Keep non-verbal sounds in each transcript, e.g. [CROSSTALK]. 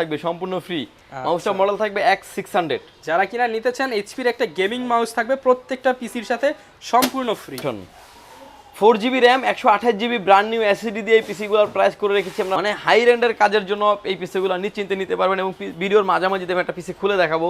থাকবে সম্পূর্ণ ফ্রি মাউসটা মডেল থাকবে এক্স সিক্স হান্ড্রেড যারা কিনা নিতে চান এইচপির একটা গেমিং মাউস থাকবে প্রত্যেকটা পিসির সাথে সম্পূর্ণ ফ্রি ফোর জিবি র্যাম একশো আঠাশ জিবি ব্র্যান্ড নিউ এসিডি দিয়ে এই পিসিগুলোর প্রাইস করে রেখেছি আমরা। মানে হাই রেন্ডের কাজের জন্য এই পিসিগুলো নিশ্চিন্তে নিতে পারবেন এবং ভিডিওর মাঝামাঝি আমি একটা পিসি খুলে দেখাবো।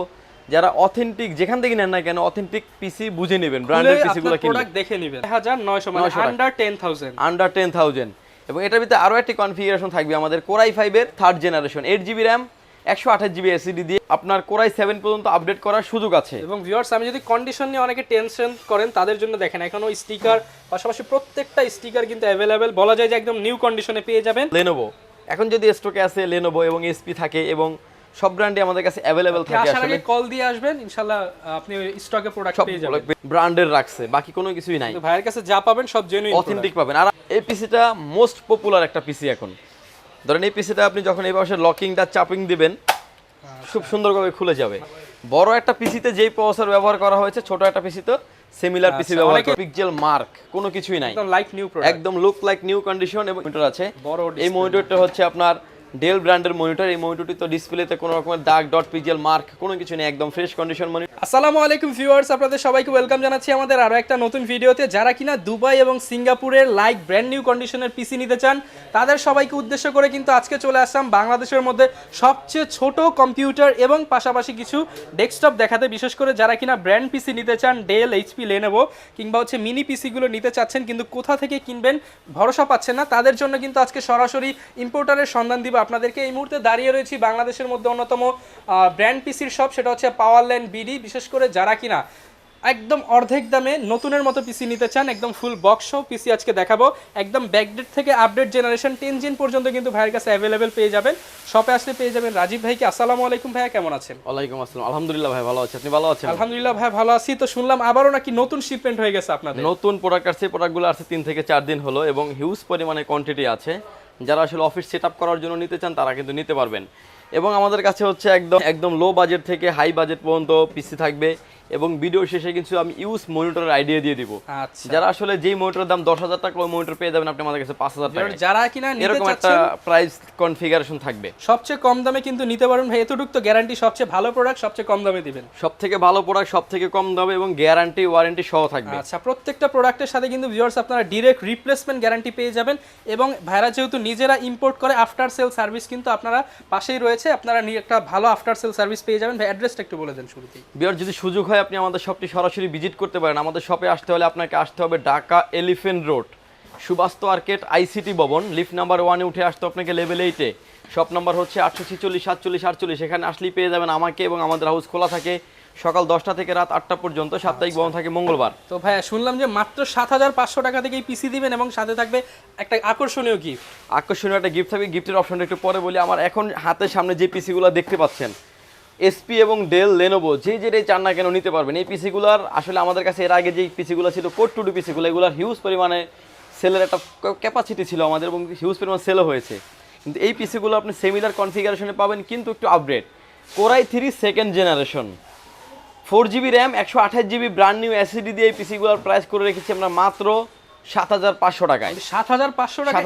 যারা অথেন্টিক যেখান থেকে নেন না কেন অথেন্টিক পিসি বুঝে নেবেন ব্র্যান্ডের পিসিগুলো কিনলে। প্রোডাক্ট দেখে নেবেন। হাজার নয়শো মানে under ten thousand under ten thousand এবং এটার ভিতরে আরও একটি কনফিগারেশন থাকবে আমাদের কোরাই ফাইভের third generation eight GB RAM একশো আঠাশ জিবি এসিডি দিয়ে আপনার কোরাই সেভেন পর্যন্ত আপডেট করার সুযোগ আছে। এবং ভিউয়ার্স আমি যদি কন্ডিশন নিয়ে অনেকে টেনশন করেন তাদের জন্য দেখেন এখনও স্টিকার পাশাপাশি প্রত্যেকটা স্টিকার কিন্তু অ্যাভেলেবেল বলা যায় যে একদম নিউ কন্ডিশনে পেয়ে যাবেন। লেনোভো এখন যদি স্টকে আছে লেনোভো এবং এসপি থাকে এবং সব ব্র্যান্ডে আমাদের কাছে অ্যাভেলেবেল থাকে আসলে। আগে কল দিয়ে আসবেন ইনশাল্লাহ আপনি স্টকে প্রোডাক্ট পেয়ে যাবেন। ব্র্যান্ডের রাখছে বাকি কোনো কিছুই নাই। কিন্তু ভাইয়ের কাছে যা পাবেন সব জেনুইন অথেন্টিক পাবেন। আর এই পিসিটা মোস্ট পপুলার একটা পিসি এখন। ধরেন এই পিসিটা আপনি যখন এই পাশে লকিংটা চাপিং দিবেন খুব সুন্দরভাবে খুলে যাবে। বড় একটা পিসিতে যেই প্রসেসর ব্যবহার করা হয়েছে ছোট একটা পিসিতে সিমিলার পিসি ব্যবহার করা। পিক্সেল মার্ক কোনো কিছুই নাই। একদম লাইক নিউ প্রোডাক্ট একদম লুক লাইক নিউ কন্ডিশন এবং মনিটর আছে। বড় এই মনিটরটা হচ্ছে আপনার ডেল ব্র্যান্ডের মনিটর এই মনিটরটি তো ডিসপ্লেতে কোনো রকমের দাগ ডট পিজিএল মার্ক কোনো কিছু নেই, একদম ফ্রেশ কন্ডিশন মনিটর আসসালামু আলাইকুম ভিউয়ার্স আপনাদের সবাইকে ওয়েলকাম জানাচ্ছি আমাদের আরও একটা নতুন ভিডিওতে যারা কিনা দুবাই এবং সিঙ্গাপুরের লাইক ব্র্যান্ড নিউ কন্ডিশনের পিসি নিতে চান, তাদের সবাইকে উদ্দেশ্য করে কিন্তু আজকে চলে আসলাম বাংলাদেশের মধ্যে সবচেয়ে ছোট কম্পিউটার এবং পাশাপাশি কিছু ডেস্কটপ দেখাতে। বিশেষ করে যারা কিনা ব্র্যান্ড পিসি নিতে চান ডেল এইচপি লেনেভো কিংবা হচ্ছে মিনি পিসিগুলো নিতে চাচ্ছেন, কিন্তু কোথা থেকে কিনবেন ভরসা পাচ্ছেন না, তাদের জন্য কিন্তু আজকে সরাসরি ইম্পোর্টারের সন্ধান দিব। আপনাদেরকে এই মুহূর্তে দাঁড়িয়ে রয়েছি বাংলাদেশের মধ্যে অন্যতম ব্র্যান্ড পিসির শপ সেটা হচ্ছে পাওয়ার ল্যান্ড বিডি বিশেষ করে যারা কিনা একদম অর্ধেক দামে নতুনের মতো পিসি নিতে চান একদম ফুল বক্স পিসি আজকে দেখাবো। একদম ব্যাকডেট থেকে আপডেট জেনারেশন টেন জিন পর্যন্ত কিন্তু ভাইয়ের কাছে অ্যাভেলেবেল পেয়ে যাবেন। শপে আসলে পেয়ে যাবেন রাজীব ভাইকে। আসসালামু আলাইকুম ভাইয়া কেমন আছেন? ওয়ালাইকুম আসসালাম। আলহামদুলিল্লাহ ভাই ভালো আছে। আপনি ভালো আছেন? আলহামদুলিল্লাহ ভাই ভালো আছি। তো শুনলাম আবারও নাকি নতুন শিপমেন্ট হয়ে গেছে আপনাদের। নতুন প্রোডাক্ট আসছে প্রোডাক্টগুলো আসছে তিন থেকে চার দিন হলো এবং হিউজ পরিমাণে কোয়ান্টিটি আছে। যারা আসলে অফিস সেট করার জন্য নিতে চান, তারা কিন্তু নিতে পারবেন। এবং আমাদের কাছে হচ্ছে একদম একদম লো বাজেট থেকে হাই বাজেট পর্যন্ত পিসি থাকবে। এবং ভিডিও শেষে কিন্তু আমি ইউজ মনিটরের আইডিয়া দিয়ে দিব। আচ্ছা। যারা আসলে যেই মনিটরের দাম দশ হাজার টাকা ওই মনিটর পেয়ে যাবেন আপনি আমাদের কাছে পাঁচ হাজার টাকা যারা কিনা নিতে এরকম একটা প্রাইস কনফিগারেশন থাকবে। সবচেয়ে কম দামে কিন্তু নিতে পারবেন ভাই এতটুকু তো গ্যারান্টি সবচেয়ে ভালো প্রোডাক্ট সবচেয়ে কম দামে দিবেন। সব থেকে ভালো প্রোডাক্ট সব থেকে কম দামে এবং গ্যারান্টি ওয়ারেন্টি সহ থাকবে। আচ্ছা প্রত্যেকটা প্রোডাক্টের সাথে কিন্তু ভিউয়ার্স আপনারা ডিরেক্ট রিপ্লেসমেন্ট গ্যারান্টি পেয়ে যাবেন এবং ভাইরা যেহেতু নিজেরা ইম্পোর্ট করে আফটার সেল সার্ভিস কিন্তু আপনারা পাশেই রয়েছে আপনারা একটা ভালো আফটার সেল সার্ভিস পেয়ে যাবেন। ভাই অ্যাড্রেসটা একটু বলে দেন শুরুতেই। বিয়ার যদি সুযোগ হয় আপনি আমাদের শপটি সরাসরি ভিজিট করতে পারেন। আমাদের শপে আসতে হলে আপনাকে আসতে হবে Dhaka elephant road Subastu arcade ICT ভবন। লিফট নাম্বার ওয়ানে উঠে আসতে আপনাকে লেভেল এইটে শপ নাম্বার হচ্ছে আটশো ছিচল্লিশ সাতচল্লিশ আটচল্লিশ। এখানে আসলেই পেয়ে যাবেন আমাকে এবং আমাদের হাউস খোলা থাকে সকাল দশটা থেকে রাত আটটা পর্যন্ত। সাপ্তাহিক বন্ধ থাকে মঙ্গলবার। তো ভাইয়া শুনলাম যে মাত্র সাত হাজার পাঁচশো টাকা থেকেই পিসি দিবেন এবং সাথে থাকবে একটা আকর্ষণীয় গিফট আকর্ষণীয় একটা গিফট থাকবে। গিফটের অপশনটা একটু পরে বলি। আমার এখন হাতের সামনে যে পিসিগুলো দেখতে পাচ্ছেন এসপি এবং ডেল লেনোভো যে যেটাই চান না কেন নিতে পারবেন। এই পিসিগুলোর আসলে আমাদের কাছে এর আগে যে পিসিগুলো ছিল কোড টু টু পিসিগুলো এগুলোর হিউজ পরিমাণে সেলের একটা ক্যাপাসিটি ছিল আমাদের এবং হিউজ পরিমাণ সেলও হয়েছে। কিন্তু এই পিসিগুলো আপনি সেমিলার কনফিগারেশনে পাবেন কিন্তু একটু update core i three second generation four GB RAM একশো আঠাশ জিবি ব্র্যান্ড নিউ এসিডি দিয়ে এই পিসিগুলোর প্রাইস করে রেখেছি আমরা মাত্র সাত হাজার পাঁচশো টাকায়। সাত হাজার পাঁচশো টাকা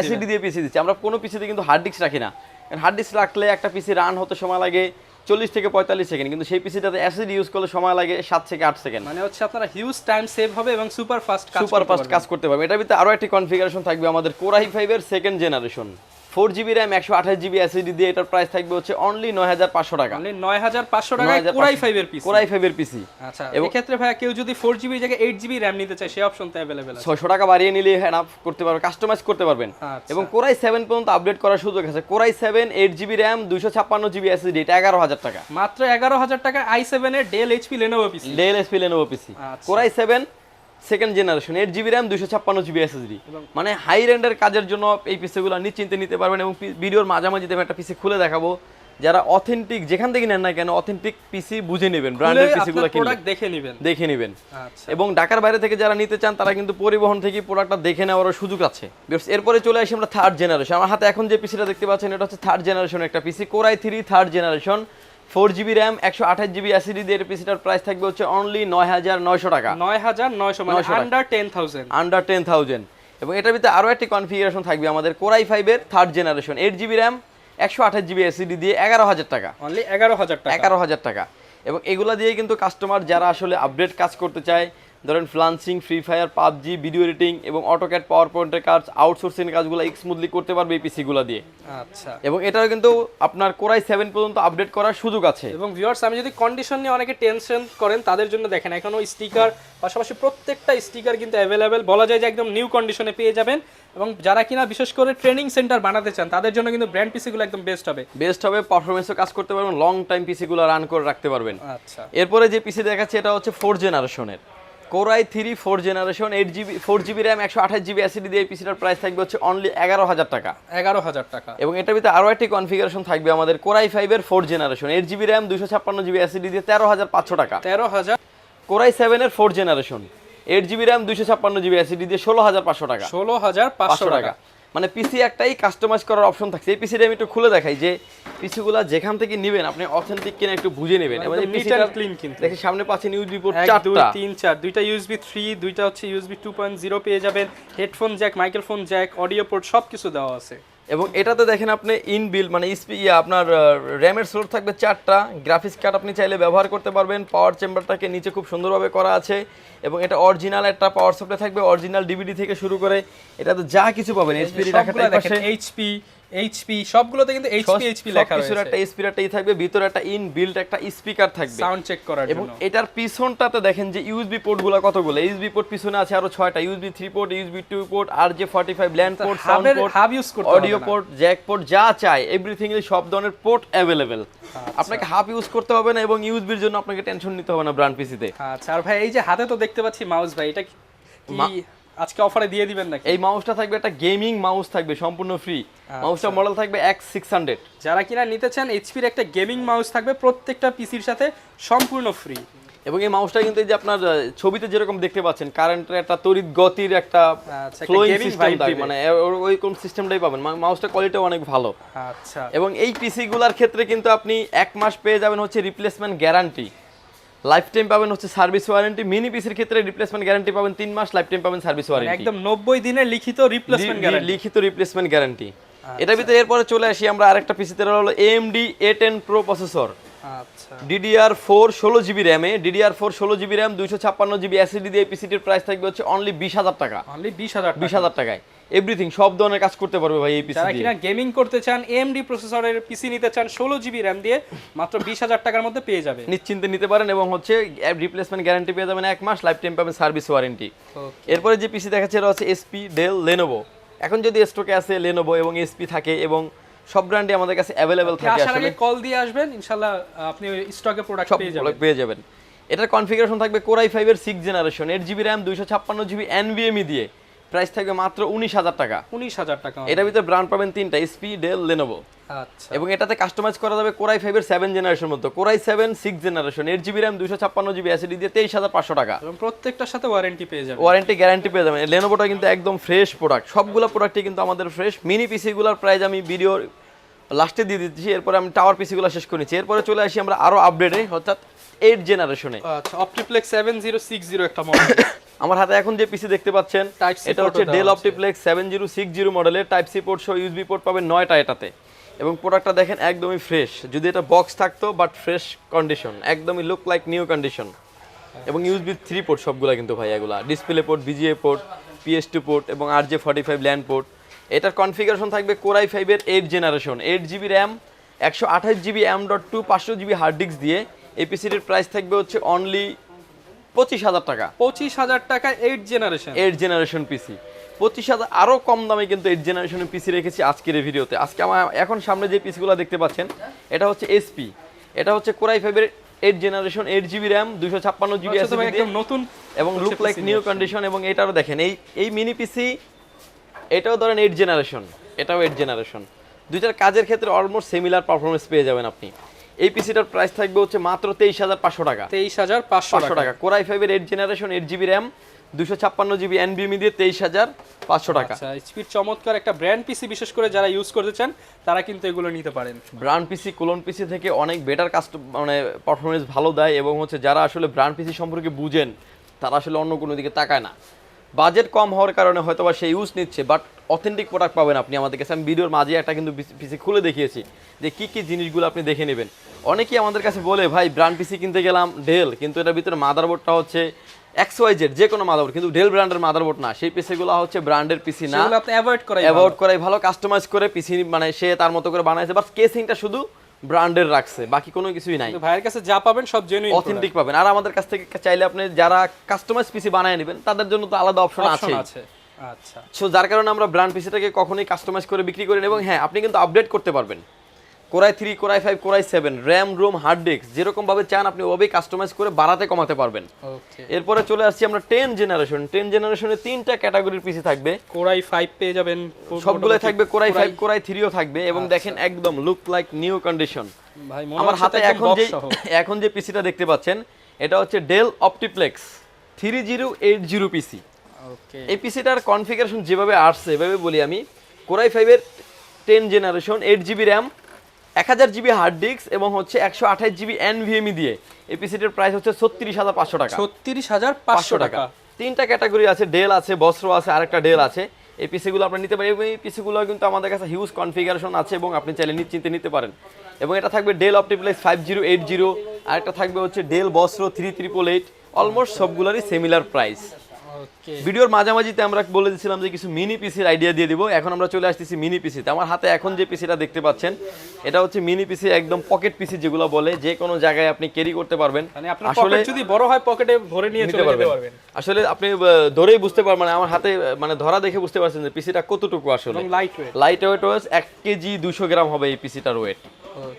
এসিডি দিয়ে পিসি দিচ্ছি। আমরা কোনো পিসিতে কিন্তু হার্ড ডিস্ক রাখি না। কারণ হার্ড ডিস্ক রাখলে একটা পিসি রান হতে সময় লাগে চল্লিশ থেকে পঁয়তাল্লিশ সেকেন্ড। কিন্তু সেই পিসিটাতে অ্যাসিড ইউজ করলে সময় লাগে সাত থেকে আট সেকেন্ড। মানে হচ্ছে আপনারা হিউজ টাইম সেভ হবে এবং সুপার ফাস্ট সুপার ফাস্ট কাজ করতে পারবে এটার ভিতরে আরও একটি কনফিগারেশন থাকবে আমাদের কোরাই ফাইভের second generation four GB RAM একশো আঠাশ জিবি এসিডি দিয়ে এটার প্রাইস থাকবে হচ্ছে অনলি নয় হাজার পাঁচশো টাকা। নয় হাজার পাঁচশো টাকায় কোরাই ফাইভের পিস কোরাই ফাইভের পিসি আচ্ছা এবং- এক্ষেত্রে ভাইয়া কেউ যদি ফোর জিবি জায়গায় এইট জিবি র্যাম নিতে চায় সেই অপশন তো অ্যাভেলেবেল ছয়শো টাকা বাড়িয়ে নিলে হ্যাঁ করতে পারবেন কাস্টমাইজ করতে পারবেন। এবং কোরাই সেভেন পর্যন্ত আপডেট করার সুযোগ আছে। Core i seven eight GB RAM দুশো ছাপ্পান্ন জিবি এসএসডি এটা এগারো হাজার টাকা। মাত্র এগারো হাজার টাকা আই সেভেন এর Dell HP Lenovo PC Dell SP Lenovo PC. Core i seven second generation eight GB RAM দুশো ছাপ্পান্ন জিবি এসএসডি মানে হাই রেন্ডের কাজের জন্য এই পিসিগুলো নিশ্চিন্তে নিতে পারবেন এবং ভিডিওর মাঝামাঝি আমি একটা পিসি খুলে দেখাবো। যারা অথেন্টিক যেখান থেকে নেন না কেন অথেন্টিক পিসি বুঝে নেবেন ব্র্যান্ডের পিসিগুলো প্রোডাক্ট দেখে নেবেন। দেখে নেবেন। আচ্ছা। এবং ঢাকার বাইরে থেকে যারা নিতে চান তারা কিন্তু পরিবহন থেকে প্রোডাক্টটা দেখে নেওয়ারও সুযোগ আছে। এরপরে চলে আসি আমরা থার্ড জেনারেশন আমার হাতে এখন যে পিসিটা দেখতে পাচ্ছেন এটা হচ্ছে থার্ড জেনারেশন একটা PC core i three third generation four GB RAM একশো আঠাশ জিবি এসিডি দিয়ে পিসিটার প্রাইস থাকবে হচ্ছে অনলি নয় হাজার নয়শো টাকা। নয় হাজার নয়শো 900 টাকা। Under ten thousand under ten thousand এবং এটার ভিতরে আরও একটি কনফিগারেশন থাকবে আমাদের কোরাই ফাইভের third generation eight GB RAM একশো আঠাশ জিবি এসিডি দিয়ে এগারো হাজার টাকা। অনলি এগারো হাজার টাকা। এগারো হাজার টাকা। এবং এগুলা দিয়ে কিন্তু কাস্টমার যারা আসলে আপডেট কাজ করতে চায় ধরেন freelancing free fire PUBG video editing এবং অটোক্যাট পাওয়ার পয়েন্টের কাজ আউটসোর্সিং কাজগুলো স্মুথলি করতে পারবে এই পিসিগুলো দিয়ে। আচ্ছা। এবং এটাও কিন্তু আপনার কোরাই সেভেন পর্যন্ত আপডেট করার সুযোগ আছে। এবং ভিউয়ার্স আমি যদি কন্ডিশন নিয়ে অনেকে টেনশন করেন তাদের জন্য দেখেন এখনও স্টিকার পাশাপাশি প্রত্যেকটা স্টিকার কিন্তু অ্যাভেলেবেল বলা যায় যে একদম নিউ কন্ডিশনে পেয়ে যাবেন। এবং যারা কিনা বিশেষ করে ট্রেনিং সেন্টার বানাতে চান তাদের জন্য কিন্তু ব্র্যান্ড পিসিগুলো একদম বেস্ট হবে। বেস্ট হবে পারফরমেন্সও কাজ করতে পারবেন লং টাইম পিসিগুলো রান করে রাখতে পারবেন। আচ্ছা। এরপরে যে পিসি দেখাচ্ছে এটা হচ্ছে ফোর জেনারেশনের core i three four generation eight GB four GB RAM একশো আঠাশ জিবি অ্যাসিডি দিয়ে পিসিটার প্রাইস থাকবে হচ্ছে অনলি এগারো হাজার টাকা। এগারো হাজার টাকা। এবং এটার ভিতরে আরও একটি কনফিগারেশন থাকবে আমাদের কোরাই ফাইভের four generation eight GB RAM দুশো ছাপ্পান্ন জিবি অ্যাসিডি দিয়ে তেরো হাজার পাঁচশো টাকা। তেরো হাজার কোরাই সেভেনের four generation eight GB RAM দুশো ছাপ্পান্ন জিবি অ্যাসিডি দিয়ে ষোলো হাজার পাঁচশো টাকা। ষোলো হাজার পাঁচশো টাকা। মানে পিসি একটাই কাস্টমাইজ করার অপশন থাকছে। এই পিসিটা আমি একটু খুলে দেখাই যে পিসিগুলা যেখান থেকে নেবেন আপনি অথেন্টিক কিনা একটু বুঝে নেবেন। এবং এই পিসিটা ক্লিন কিন্তু। দেখি সামনে পাচ্ছেন ইউএসবি পোর্ট এক দুই চারটা তিন চার দুইটা ইউএসবি 3 দুইটা হচ্ছে ইউএসবি টু পয়েন্ট জিরো পেয়ে যাবেন। Headphone jack microphone jack audio port সব কিছু দেওয়া আছে। এবং এটাতে দেখেন আপনি ইনবিল মানে স্পি ইয়া আপনার র্যামের স্লোট থাকবে চারটা। গ্রাফিক্স কার্ড আপনি চাইলে ব্যবহার করতে পারবেন। পাওয়ার চেম্বারটাকে নিচে খুব সুন্দরভাবে করা আছে এবং এটা অরিজিনাল একটা পাওয়ার সাপ্লাই থাকবে অরিজিনাল ডিভিডি থেকে শুরু করে। এটাতে যা কিছু পাবেন এইচপি রাখাটা এইচপি এইচপি সবগুলোতে কিন্তু এইচপি এইচপি লেখা রয়েছে। একটা এসপিরাটাই থাকবে ভিতরে একটা ইন বিল্ড একটা স্পিকার থাকবে। সাউন্ড চেক করার এবং এটার পিছনটাতে দেখেন যে ইউএসবি পোর্টগুলো কতগুলো। ইউএসবি পোর্ট পিছনে আছে আরও ছয়টা। USB three port USB two port আর forty five LAN port sound port hub use করতে অডিও পোর্ট জ্যাক পোর্ট যা চাই এভরিথিং এর সব ধরনের পোর্ট অ্যাভেলেবেল আপনাকে হাফ ইউজ করতে হবে না এবং ইউএসবির জন্য আপনাকে টেনশন নিতে হবে না ব্র্যান্ড পিসিতে আচ্ছা আর ভাই এই যে হাতে তো দেখতে পাচ্ছি মাউস ভাই এটা কি আজকে অফারে দিয়ে দিবেন নাকি? এই মাউসটা থাকবে একটা গেমিং মাউস থাকবে সম্পূর্ণ ফ্রি মাউসটা মডেল থাকবে এক্স সিক্স হান্ড্রেড যারা কিনা নিতে চান এইচপির একটা গেমিং মাউস থাকবে প্রত্যেকটা পিসির সাথে সম্পূর্ণ ফ্রি এবং এই মাউসটা কিন্তু এই যে আপনার ছবিতে যেরকম দেখতে পাচ্ছেন কারেন্টের একটা তড়িৎ গতির একটা আচ্ছা, ফ্লোয়িং gaming সিস্টেম মানে কোন সিস্টেমটাই পাবেন। মাউসটা কোয়ালিটি অনেক ভালো। আচ্ছা। এবং এই পিসি গুলার ক্ষেত্রে কিন্তু আপনি এক মাস পেয়ে যাবেন হচ্ছে রিপ্লেসমেন্ট গ্যারান্টি লাইফ টাইম পাবেন হচ্ছে সার্ভিস ওয়ারেন্টি মিনি পিসির ক্ষেত্রে রিপ্লেসমেন্ট গ্যারান্টি পাবেন তিন মাস লাইফ টাইম পাবেন সার্ভিস ওয়ারেন্টি একদম নব্বই দিনের লিখিত রিপ্লেসমেন্ট গ্যারান্টি লিখিত রিপ্লেসমেন্ট গ্যারান্টি এটার ভিতরে এরপরে চলে আসি আমরা আরেকটা পিসিতে হলো AMD A ten pro processor আচ্ছা। ডিডিআর ফোর ষোলো জিবি র্যামে ডিডিআর ফোর ষোলো জিবি র্যাম দুইশো ছাপ্পান্ন জিবি এসিডি দিয়ে পিসিটির প্রাইস থাকবে হচ্ছে অনলি বিশ হাজার টাকা। অনলি বিশ হাজার বিশ হাজার টাকায়। এভরিথিং সব ধরনের কাজ করতে পারবে ভাই এই পিসি যারা কিনা গেমিং করতে চান এএমডি প্রসেসরের পিসি নিতে চান ষোলো জিবি র্যাম দিয়ে মাত্র বিশ হাজার টাকার মধ্যে পেয়ে যাবে। নিশ্চিন্তে নিতে পারেন এবং হচ্ছে রিপ্লেসমেন্ট গ্যারান্টি পেয়ে যাবেন এক মাস লাইফ টাইম পাবেন সার্ভিস ওয়ারেন্টি এরপরে যে পিসি দেখাচ্ছে এটা হচ্ছে এসপি ডেল লেনোভো এখন যদি স্টকে আছে লেনোভো এবং এসপি থাকে এবং সব ব্র্যান্ডে আমাদের কাছে অ্যাভেলেবেল থাকে আসলে। কল দিয়ে আসবেন ইনশাল্লাহ আপনি স্টকে প্রোডাক্ট পেয়ে যাবেন। পেয়ে যাবেন। এটার কনফিগারেশন থাকবে কোরাই ফাইভের six generation eight GB RAM দুইশো ছাপ্পান্ন জিবি এনভিএমই দিয়ে। প্রাইস থাকবে মাত্র উনিশ হাজার টাকা। উনিশ হাজার টাকা। এটার ভিতরে ব্র্যান্ড পাবেন তিনটা এসপি ডেল লেনোভো আচ্ছা। এবং এটাতে কাস্টমাইজ করা যাবে কোরাই ফাইভের সেভেন জেনারেশন মতো core i seven six generation eight GB RAM দুশো ছাপ্পান্ন জিবি অ্যাসিডি দিয়ে তেইশ হাজার পাঁচশো টাকা। এবং প্রত্যেকটার সাথে ওয়ারেন্টি পেয়ে যাবেন। ওয়ারেন্টি গ্যারান্টি পেয়ে যাবেন। লেনোভোটা কিন্তু একদম ফ্রেশ প্রোডাক্ট সবগুলো প্রোডাক্টই কিন্তু আমাদের ফ্রেশ মিনি পিসিগুলোর প্রাইস আমি ভিডিওর লাস্টে দিয়ে দিচ্ছি। এরপরে আমি টাওয়ার পিসিগুলো শেষ করে নিচ্ছি। এরপরে চলে আসি আমরা আরও আপডেটে অর্থাৎ এইট জেনারেশনে আচ্ছা OptiPlex seven zero six zero একটা মডেল [COUGHS] আমার হাতে এখন যে পিসি দেখতে পাচ্ছেন এটা হচ্ছে Dell. OptiPlex seven zero six zero মডেলের টাইপ সি পোর্ট সহ ইউসবি পোর্ট পাবেন নয়টা এটাতে। এবং প্রোডাক্টটা দেখেন একদমই ফ্রেশ যদি এটা বক্স থাকতো বাট ফ্রেশ কন্ডিশন একদমই লুক লাইক নিউ কন্ডিশন এবং ইউসবি থ্রি পোর্ট সবগুলা কিন্তু ভাই এগুলা। Display port VGA port PS two port এবং R J forty five LAN port এটার কনফিগারেশন থাকবে কোরাই ফাইভের eight generation eight GB RAM একশো আঠাশ জিবি এম ডট টু পাঁচশো জিবি হার্ড ডিস্ক দিয়ে। এই পিসিটির প্রাইস থাকবে হচ্ছে অনলি পঁচিশ হাজার টাকা। পঁচিশ হাজার টাকা eight generation eight generation PC পঁচিশ হাজার আরও কম দামে কিন্তু এইট জেনারেশনের পিসি রেখেছি আজকের এই ভিডিওতে আজকে আমার এখন সামনে যে পিসিগুলো দেখতে পাচ্ছেন এটা হচ্ছে এসপি এটা হচ্ছে কোরাই ফাইভের eight generation eight GB RAM দুশো ছাপ্পান্ন জিবি একদম নতুন এবং লুক লাইক নিউ কন্ডিশন এবং এটারও দেখেন এই এই মিনি পিসি এটাও ধরেন এইট জেনারেশন এটাও এইট জেনারেশন দুইটার কাজের ক্ষেত্রে অলমোস্ট সিমিলার পারফরমেন্স পেয়ে যাবেন আপনি। এই পিসিটার প্রাইস থাকবে হচ্ছে মাত্র তেইশ হাজার পাঁচশো টাকা। তেইশ হাজার পাঁচশো টাকা। কোরাই ফাইভের eight generation eight GB RAM দুশো ছাপ্পান্ন জিবি এনবিএমি দিয়ে তেইশ হাজার পাঁচশো টাকা। আচ্ছা স্পিড চমৎকার একটা ব্র্যান্ড পিসি বিশেষ করে যারা ইউজ করতে চান তারা কিন্তু এগুলো নিতে পারেন। ব্র্যান্ড পিসি কোলন পিসি থেকে অনেক বেটার কাস্ট মানে পারফরমেন্স ভালো দেয় এবং হচ্ছে যারা আসলে ব্র্যান্ড পিসি সম্পর্কে বুঝেন তারা আসলে অন্য কোনো দিকে তাকায় না। বাজেট কম হওয়ার কারণে হয়তো বা সে ইউজ নিচ্ছে বাট অথেন্টিক প্রোডাক্ট পাবেন আপনি আমাদের কাছে। আমি ভিডিওর মাঝে একটা কিন্তু পিসি খুলে দেখিয়েছি যে কি কি জিনিসগুলো আপনি দেখে নেবেন। অনেকেই আমাদের কাছে বলে ভাই ব্র্যান্ড পিসি কিনতে গেলাম ডেল কিন্তু এটার ভিতরে মাদারবোর্ডটা হচ্ছে এক্স ওয়াই জেড যে কোনো মাদারবোর্ড কিন্তু ডেল ব্র্যান্ডের মাদারবোর্ড না। সেই পিসিগুলো হচ্ছে ব্র্যান্ডের পিসি না। আপনি অ্যাভয়েড করাই অ্যাভয়েড করাই ভালো কাস্টমাইজ করে পিসি মানে সে তার মতো করে বানাইছে বাট কেসিংটা শুধু ব্র্যান্ডের রাখছে বাকি কোনো কিছুই নাই। ভাইয়ের কাছে যা পাবেন সব জেনুইন অথেন্টিক পাবেন। আর আমাদের কাছ থেকে চাইলে আপনি যারা কাস্টমাইজ পিসি বানায় নেবেন তাদের জন্য তো আলাদা অপশন আছে। আচ্ছা। সো যার কারণে আমরা ব্র্যান্ড পিসিটাকে কখনোই কাস্টমাইজ করে বিক্রি করি এবং হ্যাঁ আপনি কিন্তু আপডেট করতে পারবেন। Core i three core i five core i seven RAM ROM hard disk যেরকম ভাবে চান আপনি ওভাবেই কাস্টমাইজ করে বাড়াতে কমাতে পারবেন। এরপরে চলে আসছি আমরা টেন জেনারেশন টেন জেনারেশনে তিনটা ক্যাটাগরির পিসি থাকবে। কোরাই ফাইভ পেয়ে যাবেন সবগুলোই থাকবে কোরাই ফাইভ কোরাই থ্রিও থাকবে এবং দেখেন একদম লুক লাইক নিউ কন্ডিশন আমার হাতে এখন যে এখন যে পিসিটা দেখতে পাচ্ছেন এটা হচ্ছে Dell OptiPlex three zero eight zero PC এই পিসিটার কনফিগারেশন যেভাবে আসছে এভাবে বলি আমি। কোরাই ফাইভের ten generation eight GB RAM এক হাজার জিবি হার্ড ডিস্ক এবং হচ্ছে একশো আঠাশ জিবি এন এনভিএমই দিয়ে। এই পিসিটার প্রাইস হচ্ছে ছত্রিশ হাজার পাঁচশো টাকা। ছত্রিশ হাজার পাঁচশো টাকা। তিনটা ক্যাটাগরি আছে ডেল আছে বস্ত্র আছে আরেকটা ডেল আছে। এই পিসিগুলো আপনি নিতে পারেন এবং এই পিসিগুলো কিন্তু আমাদের কাছে হিউজ কনফিগারেশন আছে এবং আপনি চাইলে নিশ্চিন্তে নিতে পারেন। এবং এটা থাকবে Dell OptiPlex five zero eight zero আরেকটা থাকবে হচ্ছে Dell Vostro three triple eight almost সবগুলোরই similar price ভিডিওর মাঝামাঝিতে আমরা বলে দিয়েছিলাম যে কিছু মিনি পিসির আইডিয়া দিয়ে দিব। এখন আমরা চলে আসতেছি মিনি পিসিতে আমার হাতে এখন যে পিসিটা দেখতে পাচ্ছেন এটা হচ্ছে মিনি পিসি একদম পকেট পিসি যেগুলো বলে যে কোনো জায়গায় আপনি ক্যারি করতে পারবেন। মানে পকেট যদি বড় হয় পকেটে ভরে নিয়ে চলে যেতে পারবেন। আসলে আপনি ধরেই বুঝতে পারবেন মানে আমার হাতে মানে ধরা দেখে বুঝতে পারছেন যে পিসিটা কতটুকু আসলে। লাইট ওয়েট লাইট ওয়েট ওয়েস এক কেজি দুশো গ্রাম হবে এই পিসিটার ওয়েট।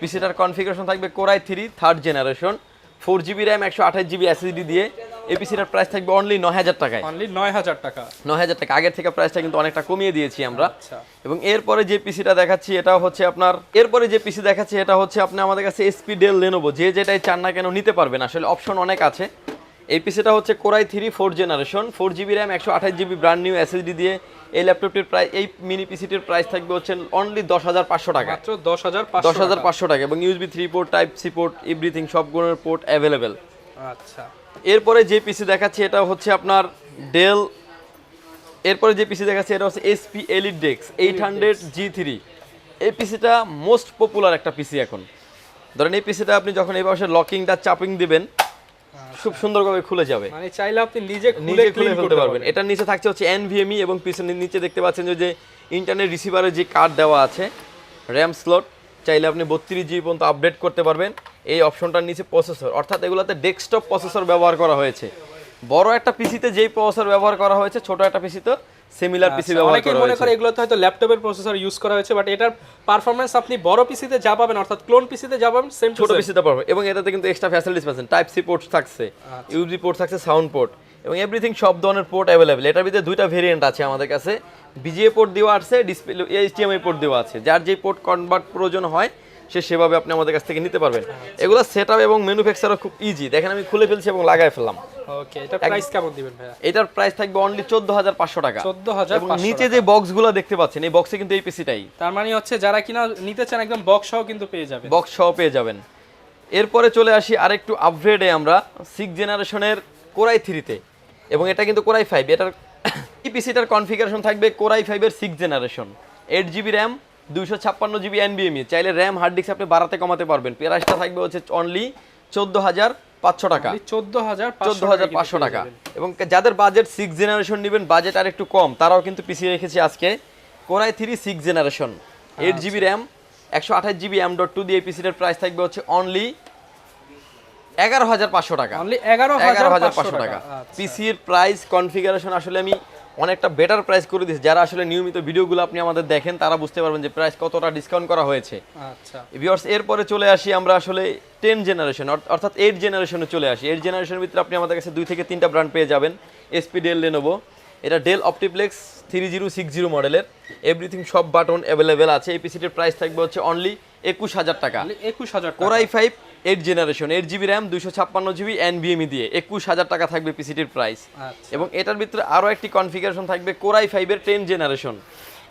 পিসিটার কনফিগারেশন থাকবে core i three third generation four GB RAM একশো আঠাশ জিবি এসএসডি দিয়ে এই পিসিটার প্রাইস থাকবে অনলি নয় হাজার টাকায়। অনলি 9000 টাকা। নয় হাজার টাকা। আগের থেকে প্রাইসটা কিন্তু অনেকটা কমিয়ে দিয়েছি আমরা। আচ্ছা। এবং এরপরে যে পিসিটা দেখাচ্ছি এটা হচ্ছে আপনার এরপরে যে পিসি দেখাচ্ছি এটা হচ্ছে আপনি আমাদের কাছে এসপি ডেল লেনোভো যে যেটাই চান না কেন নিতে পারবেন। আসলে অপশন অনেক আছে। এই পিসিটা হচ্ছে core i three four generation four GB RAM একশো আঠাশ জিবি ব্র্যান্ড নিউ এসএসডি দিয়ে এই ল্যাপটপটির প্রাইস এই মিনি পিসিটির প্রাইস থাকবে হচ্ছে অনলি দশ হাজার পাঁচশো টাকা। মাত্র 10500 দশ হাজার পাঁচশো টাকা। এবং USB three port type C port everything সবগুলোর পোর্ট অ্যাভেলেবেল আচ্ছা। এরপরে যে পিসি দেখাচ্ছি এটা হচ্ছে আপনার ডেল এরপরে যে পিসি দেখাচ্ছি এটা হচ্ছে HP EliteDesk eight hundred G three এই পিসিটা মোস্ট পপুলার একটা পিসি এখন। ধরেন এই পিসিটা আপনি যখন এই পাশে লকিংটা চাপিং দিবেন খুব সুন্দরভাবে খুলে যাবে। মানে চাইলে আপনি নিজে নিজে খুলে ফেলতে পারবেন। এটার নিচে থাকছে হচ্ছে এনভিএমই এবং পিছনের নিচে দেখতে পাচ্ছেন যে- যে ইন্টারনেট রিসিভারের যে কার্ড দেওয়া আছে র্যাম স্লট চাইলে আপনি বত্রিশ জিবি পর্যন্ত আপডেট করতে পারবেন। এই অপশনটার নিচে প্রসেসর অর্থাৎ এগুলোতে ডেস্কটপ প্রসেসর ব্যবহার করা হয়েছে। বড় একটা পিসিতে যেই প্রসেসর ব্যবহার করা হয়েছে ছোট একটা পিসিতে সিমিলার পিসি ব্যবহার অনেকে করা মনে করে এগুলোতে হয়তো ল্যাপটপের প্রসেসর ইউজ করা হয়েছে বাট এটার পারফরম্যান্স আপনি বড় পিসিতে যা পাবেন অর্থাৎ ক্লোন পিসিতে যা পাবেন সেম ছোট পিসিতে পারবে এবং এটাতে কিন্তু এক্সট্রা ফ্যাসিলিটিস পাচ্ছেন টাইপ সি পোর্ট থাকছে ইউবি পোর্ট থাকছে সাউন্ড পোর্ট এবং এভরিথিং সব ধরনের পোর্ট অ্যাভেলেবেল এটার ভিতরে দুইটা ভেরিয়েন্ট আছে আমাদের কাছে বিজিএ পোর্ট দেওয়া আছে ডিসপ্লে এইচডিএমআই পোর্ট দেওয়া আছে। যার যে পোর্ট কনভার্ট প্রয়োজন হয় সে সেভাবে আপনি আমাদের কাছ থেকে নিতে পারবেন। এগুলো সেট আপ এবং ম্যানুফ্যাকচারও খুব ইজি দেখেন আমি খুলে ফেলছি এবং লাগাই ফেললাম। ওকে এটা প্রাইস কেমন দিবেন ভাইয়া? এটার প্রাইস থাকবে অনলি চোদ্দ হাজার পাঁচশো টাকা। 14500 এবং নিচে যে বক্সগুলো দেখতে পাচ্ছেন এই বক্সে কিন্তু এই পিসিটাই তার মানে হচ্ছে যারা কিনা নিতে চান একদম বক্স সহ কিন্তু পেয়ে যাবেন। বক্স সহ পেয়ে যাবেন। এরপরে চলে আসি আরেকটু আপগ্রেডে আমরা সিক্স জেনারেশনের কোরাই থ্রিতে এবং এটা কিন্তু কোরাই ফাইভ এটার [COUGHS] পিসিটার কনফিগারেশন থাকবে কোরাই ফাইভের six generation eight GB RAM দুইশো ছাপ্পান্ন জিবি এনবিএমই। চাইলে র্যাম হার্ড ডিস্ক আপনি বাড়াতে কমাতে পারবেন। প্রাইসটা থাকবে হচ্ছে অনলি চোদ্দ হাজার পাঁচশো টাকা। চোদ্দ হাজার চোদ্দ হাজার পাঁচশো টাকা। এবং যাদের বাজেট সিক্স জেনারেশন নেবেন বাজেট আর একটু কম তারাও কিন্তু পিছিয়ে রেখেছি আজকে core i three six generation eight GB RAM একশো আঠাশ জিবি এম ডট টু দিয়ে পিসিটার প্রাইস থাকবে হচ্ছে অনলি এগারো হাজার পাঁচশো টাকা। অনলি এগারো হাজার পাঁচশো টাকা। পিসির প্রাইস কনফিগারেশন আসলে আমি অনেকটা বেটার প্রাইস করে দিয়েছে। যারা আসলে নিয়মিত ভিডিওগুলো আপনি আমাদের দেখেন তারা বুঝতে পারবেন যে প্রাইস কতটা ডিসকাউন্ট করা হয়েছে। আচ্ছা। ভিউয়ার্স এরপরে চলে আসি আমরা আসলে টেন জেনারেশন অর্থাৎ এইট জেনারেশনে চলে আসি। এইট জেনারেশনের ভিতরে আপনি আমাদের কাছে দুই থেকে তিনটা ব্র্যান্ড পেয়ে যাবেন। এসপি ডেল লেনোভো এটা Dell OptiPlex three zero six zero মডেলের এভরিথিং সব বাটন অ্যাভেলেবেল আছে। এই পিসিটির প্রাইস থাকবে হচ্ছে অনলি একুশ হাজার টাকা। একুশ হাজার core i five eight generation eight GB RAM দুশো ছাপ্পান্ন জিবি এনবিএমই দিয়ে একুশ হাজার টাকা থাকবে পিসিটির প্রাইস আচ্ছা। এবং এটার ভিতরে আরও একটি কনফিগারেশন থাকবে কোরাই ফাইভের টেন জেনারেশন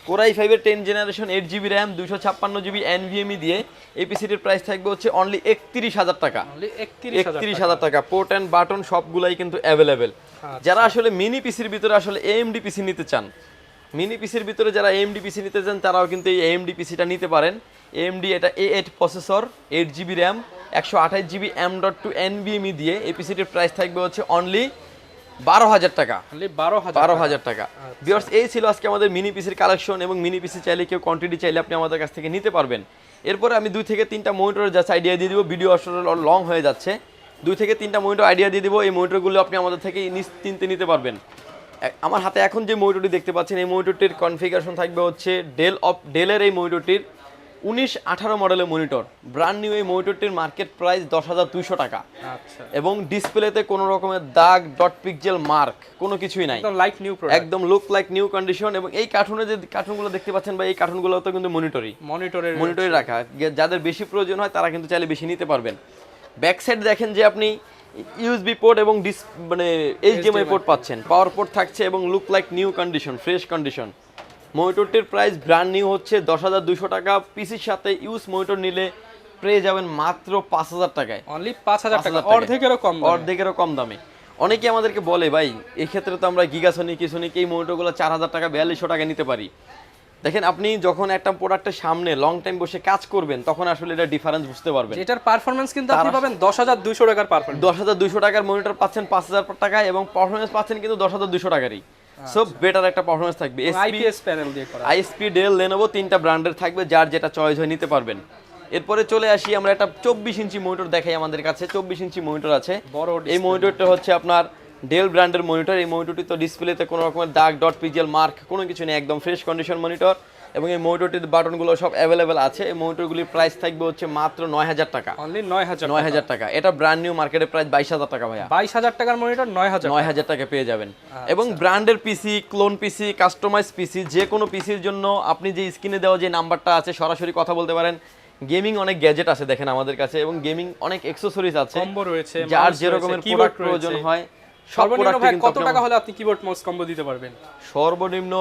কোরাই ফাইভের ten generation eight GB RAM দুশো ছাপ্পান্ন জিবি এনভিএমই দিয়ে এই পিসিটির প্রাইস থাকবে হচ্ছে অনলি একত্রিশ হাজার টাকা। একত্রিশ হাজার টাকা। পোর্ট অ্যান্ড বাটন সবগুলাই কিন্তু অ্যাভেলেবেল যারা আসলে মিনি পিসির ভিতরে আসলে এএমডি পিসি নিতে চান মিনি পিসির ভিতরে যারা এমডি পিসি নিতে চান তারাও কিন্তু এই এমডি পিসিটা নিতে পারেন। এমডি এটা A eight processor eight GB RAM একশো আঠাশ জিবি এম ডট টু এনবিএমই দিয়ে এই পিসিটির প্রাইস থাকবে হচ্ছে অনলি বারো হাজার টাকা। বারো হাজার বারো হাজার টাকা। বিয়ার্স এই ছিল আজকে আমাদের মিনি পিসির কালেকশন এবং মিনি পিসি চাইলে কেউ কোয়ান্টিটি চাইলে আপনি আমাদের কাছ থেকে নিতে পারবেন। এরপরে আমি দুই থেকে তিনটা মনিটরের যাচ্ছে আইডিয়া দিয়ে দিব। ভিডিও আসলে লং হয়ে যাচ্ছে। দুই থেকে তিনটা মনিটর আইডিয়া দিয়ে দিব। এই মনিটরগুলো আপনি আমাদের থেকে নিশ্চিন্তে নিতে পারবেন। আমার হাতে এখন যে মনিটরটি দেখতে পাচ্ছেন এই মনিটরটির কনফিগারেশন থাকবে হচ্ছে ডেল অফ ডেলের এই মনিটরটির উনিশ আঠারো মডেলের মনিটর ব্র্যান্ড নিউ এই মনিটরটির মার্কেট প্রাইস দশ হাজার দুইশো টাকা। আচ্ছা। এবং ডিসপ্লেতে কোনো রকমের দাগ ডট পিকজেল মার্ক কোনো কিছুই নাই। লাইক নিউ একদম লুক লাইক নিউ কন্ডিশন এবং এই কার্টুনে যে কার্টুনগুলো দেখতে পাচ্ছেন বা এই কার্টুনগুলো তো কিন্তু মনিটরই মনিটরের মনিটরে রাখা। যাদের বেশি প্রয়োজন হয় তারা কিন্তু চাইলে বেশি নিতে পারবেন। ব্যাক সাইড দেখেন যে আপনি ইউএসবি পোর্ট এবং ডিস মানে এইচডিএমআই পোর্ট পাচ্ছেন। পাওয়ার পোর্ট থাকছে এবং look like new condition fresh condition মনিটরটির price brand new হচ্ছে দশ হাজার দুশো টাকা। পিসির সাথে ইউজ মনিটর নিলে পেয়ে যাবেন মাত্র পাঁচ হাজার টাকায়। অনলি পাঁচ হাজার টাকা অর্ধেকেরও কম অর্ধেকেরও কম দামে। অনেকে আমাদেরকে বলে ভাই এক্ষেত্রে তো আমরা গিগাসনিক কিসনিক এই মনিটরগুলো চার হাজার টাকা বিয়াল্লিশশো টাকা নিতে পারি। দেখেন আপনি যখন একটা প্রোডাক্টের সামনে লং টাইম বসে কাজ করবেন তখন আসলে এটা ডিফারেন্স বুঝতে পারবেন। এটার পারফরমেন্স কিন্তু আপনি পাবেন দশ হাজার দুশো টাকার পারফরমেন্স দশ হাজার দুইশো টাকার মনিটর পাচ্ছেন পাঁচ হাজার টাকায় এবং পারফরমেন্স পাচ্ছেন কিন্তু দশ হাজার দুশো টাকারই। সব বেটার একটা পারফরমেন্স থাকবে। আইপিএস প্যানেল দিয়ে করা। আইএসপি ডেল লেনোভো তিনটা ব্র্যান্ডের থাকবে যার যেটা চয়েস হয়ে নিতে পারবেন। এরপরে চলে আসি আমরা একটা চব্বিশ ইঞ্চি মনিটর দেখাই আমাদের কাছে। চব্বিশ ইঞ্চি মনিটর আছে। বড় এই মনিটরটা হচ্ছে আপনার ডেল ব্র্যান্ডের মনিটর এই মনিটরটি তো ডিসপ্লেতে কোনো রকমের দাগ ডট পিজিএল মার্ক কোনো কিছু নেই একদম ফ্রেশ কন্ডিশন মনিটর এবং এই মনিটরটির বাটনগুলো সব অ্যাভেলেবেল আছে। এই মনিটরগুলির প্রাইস থাকবে হচ্ছে মাত্র নয় হাজার টাকা। অনলি নয় হাজার নয় হাজার টাকা। এটা ব্র্যান্ড নিউ মার্কেটের প্রাইস বাইশ হাজার টাকা ভাইয়া। বাইশ হাজার টাকার মনিটর নয় হাজার নয় হাজার টাকা পেয়ে যাবেন। এবং ব্র্যান্ডের পিসি ক্লোন পিসি কাস্টমাইজ পিসি যে কোনো পিসির জন্য আপনি যে স্ক্রিনে দেওয়া যে নাম্বারটা আছে সরাসরি কথা বলতে পারেন। গেমিং অনেক গ্যাজেট আছে দেখেন আমাদের কাছে এবং গেমিং অনেক এক্সেসরিজ আছে। যার mouse যে রয়েছে, রকমের keyboard প্রোডাক্ট প্রয়োজন হয় সর্বনিম্ন ভাই কত টাকা হলে আপনি কিবোর্ড মাউস কম্বো দিতে পারবেন? সর্বনিম্ন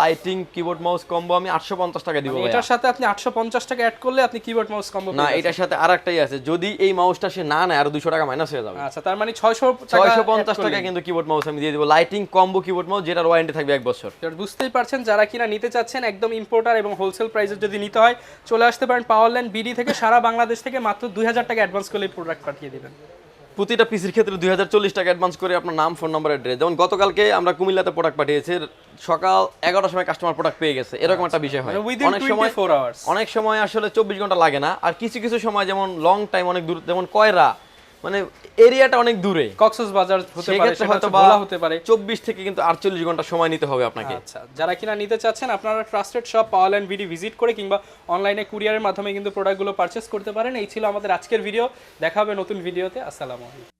লাইটিং কিবোর্ড মাউস কম্বো আমি আটশো পঞ্চাশ টাকা দিব ভাইয়া। এটার সাথে আপনি আটশো পঞ্চাশ টাকা অ্যাড করলে আপনি কিবোর্ড মাউস কম্বো না এটার সাথে আরেকটাই আছে যদি এই মাউসটা সে না নেয় আরও দুশো টাকা মাইনাস হয়ে যাবে। আচ্ছা তার মানে ছয়শো ছয়শো পঞ্চাশ টাকা কিন্তু কিবোর্ড মাউস আমি দিয়ে দিব। লাইটিং কম্বো কিবোর্ড মাউস যেটার ওয়ারেন্টি থাকবে এক বছর। বুঝতেই পারছেন যারা কিনা নিতে চাচ্ছেন একদম ইম্পোর্টার এবং হোলসেল প্রাইসে যদি নিতে হয় চলে আসতে পারেন পাওয়ার লাইন বিডি থেকে সারা বাংলাদেশ থেকে মাত্র দুই হাজার টাকা অ্যাডভান্স করলে প্রোডাক্ট পাঠিয়ে দিবেন। প্রতিটা পিসির ক্ষেত্রে দুই হাজার চল্লিশ টাকা অ্যাডভান্স করে আপনার নাম ফোন নাম্বার অ্যাড্রেস যেমন গতকালকে আমরা কুমিল্লাতে প্রোডাক্ট পাঠিয়েছি সকাল এগারোটার সময় কাস্টমার প্রোডাক্ট পেয়ে গেছে। এরকম একটা বিষয় হয়। অনেক সময় ফোর আওয়ার্স অনেক সময় আসলে চব্বিশ ঘণ্টা লাগে না। আর কিছু কিছু সময় যেমন লং টাইম অনেক দূর যেমন কয়রা মানে এরিয়াটা অনেক দূরে। কক্সস বাজার হতে পারে হয়তো ভোলা হতে পারে। চব্বিশ থেকে কিন্তু আটচল্লিশ ঘণ্টা সময় নিতে হবে আপনাকে। আচ্ছা যারা কিনা নিতে চাচ্ছেন আপনারা trusted shop power line BD visit করে কিংবা অনলাইনে কুরিয়ারের মাধ্যমে কিন্তু প্রোডাক্টগুলো পারচেস করতে পারেন। এই ছিল আমাদের আজকের ভিডিও দেখা হবে নতুন ভিডিওতে আসসালামু আলাইকুম।